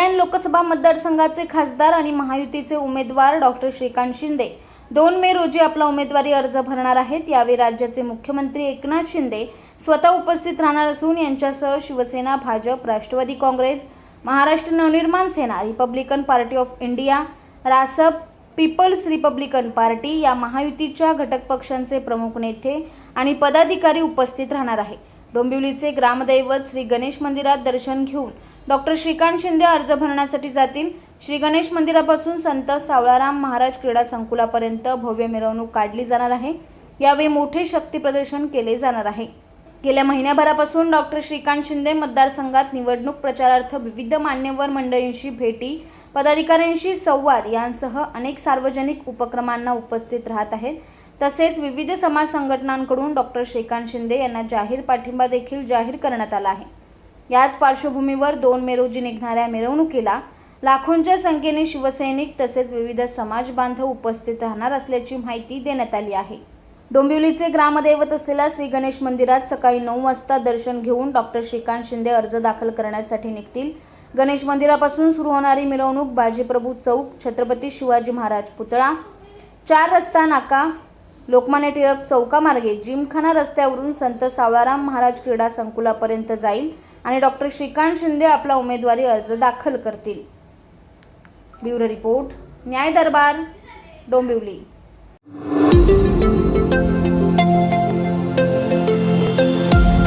कल्याण लोकसभा मतदारसंघाचे खासदार आणि महायुतीचे उमेदवार डॉक्टर श्रीकांत शिंदे. दोन मे रोजी आपला उमेदवारी अर्ज भरणार आहेत. यावेळी राज्याचे मुख्यमंत्री एकनाथ शिंदे स्वतः उपस्थित राहणार असून यांच्यासह Shiv Sena Bhajap Rashtrawadi Congress Maharashtra Navnirman Sena Republican Party of India Rasap People's Republican Party या महायुतीच्या घटक पक्षांचे प्रमुख नेते आणि पदाधिकारी उपस्थित राहणार आहे डोंबिवलीचे ग्रामदैवत श्री गणेश मंदिरात दर्शन घेऊन डॉक्टर श्रीकांत शिंदे अर्ज भरण्यासाठी जातील. श्री गणेश मंदिरापासून संत सावळाराम महाराज क्रीडा संकुलापर्यंत भव्य मिरवणूक काढली जाणार आहे. यावेळी मोठे शक्ती प्रदर्शन केले जाणार आहे. गेल्या महिन्याभरापासून डॉक्टर श्रीकांत शिंदे मतदारसंघात निवडणूक प्रचारार्थ विविध मान्यवर मंडळींशी भेटी पदाधिकाऱ्यांशी संवाद यांसह अनेक सार्वजनिक उपक्रमांना उपस्थित राहत आहेत. तसेच विविध समाज संघटनांकडून डॉक्टर श्रीकांत शिंदे यांना जाहीर पाठिंबा देखील जाहीर करण्यात आला आहे. याच पार्श्वभूमीवर दोन मे रोजी निघणाऱ्या मिरवणुकीला लाखोंच्या संख्येने शिवसैनिक तसेच विविध समाज बांधव उपस्थित राहणार असल्याची माहिती देण्यात आली आहे. डोंबिवलीचे ग्रामदैवत असलेल्या श्री गणेश मंदिरात सकाळी नऊ वाजता दर्शन घेऊन डॉक्टर श्रीकांत शिंदे अर्ज दाखल करण्यासाठी निघतील. गणेश मंदिरापासून सुरू होणारी मिरवणूक बाजीप्रभू चौक छत्रपती शिवाजी महाराज पुतळा चार रस्ता नाका लोकमान्य टिळक चौकामार्गे जिमखाना रस्त्यावरून संत सावळाराम महाराज क्रीडा संकुलापर्यंत जाईल आणि डॉक्टर श्रीकांत शिंदे आपला उमेदवारी अर्ज दाखल करतील. ब्युरो रिपोर्ट न्याय दरबार डोंबिवली.